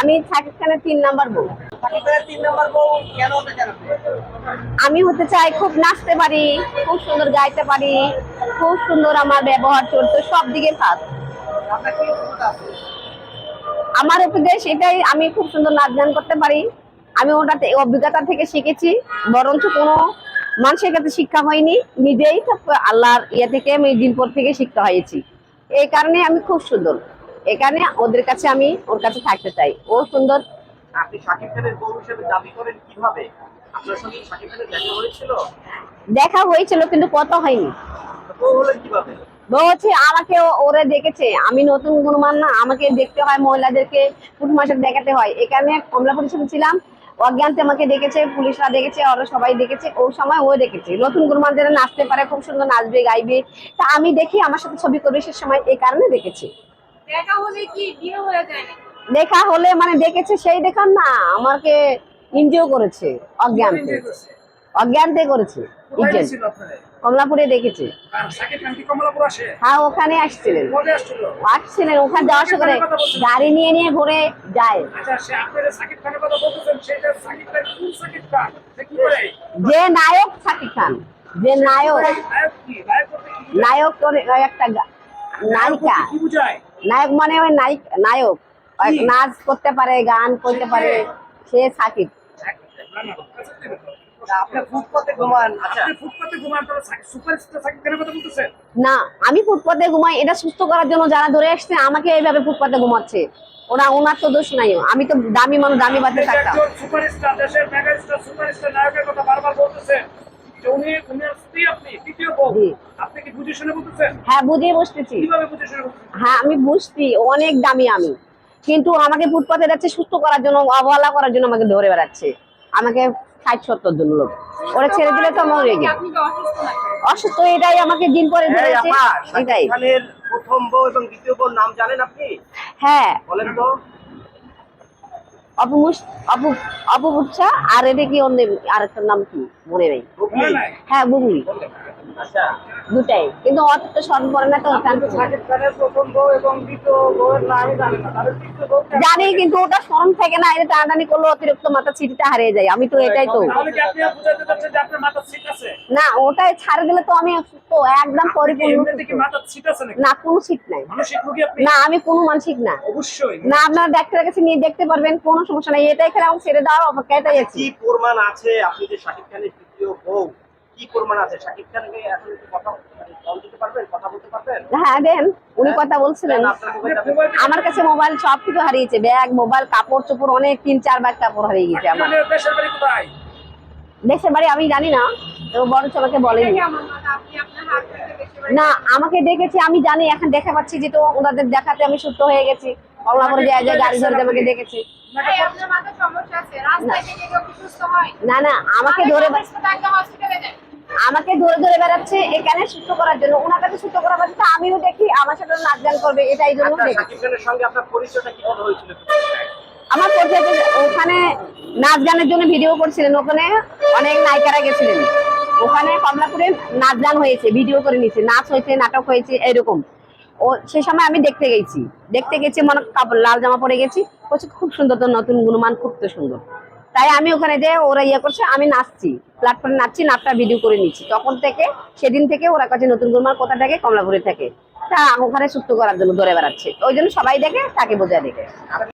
আমি শাকিব খানের তিন নাম্বার বউ। আমি হতে চাই খুব নাচতে পারি, খুব সুন্দর গাইতে পারি, খুব সুন্দর আমার ব্যবহার চরিত্র সব দিকে আছে আমার উপদেশ এটাই আমি খুব সুন্দর নাচ গান করতে পারি। আমি ওটাতে, অভিজ্ঞতা থেকে শিখেছি, বরঞ্চ কোনো মানুষের কাছে শিক্ষা হয়নি। নিজেই আল্লাহর ইয়ে থেকে, আমি দিনপর থেকে শিক্ষা হয়েছি। এই কারণে আমি খুব সুন্দর। কারণে ওদের কাছে আমি ওর কাছে থাকতে চাই। ও সুন্দর। আপনি শাকিব খানের বউ হিসেবে দাবি করেন কীভাবে? আপনার সঙ্গে শাকিব খানের দেখা হয়েছিল? দেখা হয়েছিল কিন্তু কত হয়নি। বউ হলেন কীভাবে? বউ আমাকে ও- ওরা দেখেছে। আমি নতুন গুণমান না আমাকে দেখতে হয় মহিলাদেরকে পুরুষ মাসের দেখাতে হয়। এখানে কমলা পরিষদ ছিলাম। অজ্ঞানতে আমাকে দেখেছে পুলিশরা দেখেছে ওরা সবাই দেখেছে। ওই সময় ও দেখেছে। নতুন গুণমান যারা নাচতে পারে খুব সুন্দর নাচবে গাইবে। তা আমি দেখি আমার সাথে ছবি করবে সে সময় এই কারণে দেখেছি। দেখা হলে কি বিয়ে হয়ে যায় দেখা হলে মানে দেখেছে সেই দেখান না আমাকে এনজিও করেছে অজ্ঞানতে অজ্ঞানতে করেছে? কমলাপুরে দেখেছে। আসে? হ্যাঁ ওখানে আসছিলেন। আসছিলেন ওখানে যাওয়ার করে গাড়ি নিয়ে নিয়ে ঘুরে যায়। আচ্ছা? যে নায়ক শাকিব খান যে নায়ক। নায়ক করে একটা নায়িকা নায়ক। নায়িকা মানে ওই নায়ক নায়ক। নাচ করতে পারে গান করতে পারে সে সাকিব। না, আচ্ছা? না আমি ফুটপাতে ঘুমাই এটা সুস্থ করার জন্য যারা ধরে আসছে আমাকে এইভাবে ফুটপাতে ঘুমাচ্ছে। ওরা ওনার তো দোষ নাই। আমি তো দামি মানুষ দামি বাড়িতে থাকতাম। সুপারস্টার, দেশের মেগাস্টার, সুপারস্টার নায়কের কথা বারবার বলতেছেন। যে উনি- আপনি, তৃতীয় হ্যাঁ বুঝিয়ে বসতেছি? হ্যাঁ আমি বুঝছি অনেক দামি আমি। কিন্তু আমাকে ফুটপাতে যাচ্ছে সুস্থ করার জন্য অবহেলা করার জন্য আমাকে ধরে বেড়াচ্ছে। আমাকে ষাট সত্তর জন লোক। ওরা ছেড়ে দিলে তো আমার রেগে আপনি অসুস্থ এটাই আমাকে দিন পরে ধরেছে এটাই। প্রথম বউ এবং দ্বিতীয় বউর নাম জানেন আপনি? হ্যাঁ। বলেন তো। অপু অপু অপু আর এটা কি অন্য আরেকটার নাম কি? মনে নেই। মনে? হ্যাঁ আচ্ছা দুটাই। কিন্তু অত তো স্মরণ করে না তো তো কে? জানি কিন্তু ওটা স্মরণ থাকে না এটা টানাটানি করলে অতিরিক্ত মাথা ছিটিটা হারিয়ে যায় আমি তো এটাই তো। তাহলে কি আপনি বুঝাতে চাচ্ছেন যে আপনার মাথার ছিট আছে? না ওটাই ছাড়ে দিলে তো আমি সুস্থ একদম পরিপূর্ণ ছিট না কোনো শীত নাই। মানসিক রোগী আপনি? না আমি কোনো মানসিক না। অবশ্যই। না আপনারা ডাক্তারের কাছে নিয়ে দেখতে পারবেন কোনো সমস্যা নাই এটাই খেলে আমার ছেড়ে দেওয়ার অপেক্ষায় আছি। কি প্রমাণ আছে? আপনি যে শাকিব খানের তৃতীয় বউ কি প্রমাণ আছে? শাকিব খানকে এখন একটু কথা মানে দিতে পারবেন? কথা বলতে পারবেন? হ্যাঁ দেন উনি কথা বলছিলেন। আমার কাছে মোবাইল সব কিছু হারিয়েছে। ব্যাগ মোবাইল কাপড় চোপড় অনেক তিন চার ব্যাগ কাপড় হারিয়ে গেছে আমার। দেশের বাড়ি কোথায়? দেশের বাড়ি আমি জানি না তো বড় আমাকে বলেনি। না আমাকে দেখেছি আমি জানি এখন দেখা পাচ্ছি যে তো ওনাদের দেখাতে আমি সুস্থ হয়ে গেছি। কমলাপুরে গাড়ি ধরে আমাকে দেখেছি। হয়? না না আমাকে ধরে আমাকে ধরে ধরে বেড়াচ্ছে এখানে সুস্থ করার জন্য। ওনার কাছে সুস্থ করার পাশে আমিও দেখি আমার সাথে নাচ গান করবে এটাই জন্য আমার পরিচয় ওখানে নাচ গানের জন্য ভিডিও করছিলেন ওখানে অনেক নায়িকারা গেছিলেন। ওখানে কমলাপুরে নাচ গান হয়েছে ভিডিও করে নিয়েছে নাচ হয়েছে নাটক হয়েছে এরকম। ও সে সময় আমি দেখতে গেছি। দেখতে গেছি মনে কাপড় লাল জামা পরে গেছি। বলছে খুব সুন্দর তো নতুন গুণমান খুব তো সুন্দর। তাই আমি ওখানে যে ওরা ইয়ে করছে, আমি নাচছি। প্ল্যাটফর্মে নাচছি, নাচটা ভিডিও করে নিচ্ছি। তখন থেকে, সেদিন থেকে ওরা কাছে নতুন গুরমার কোথা থাকে, কমলাপুরে থাকে। তা ওখানে সুস্থ করার জন্য ধরে বেড়াচ্ছে। ওই জন্য সবাই দেখে, তাকে বোঝা দেখে।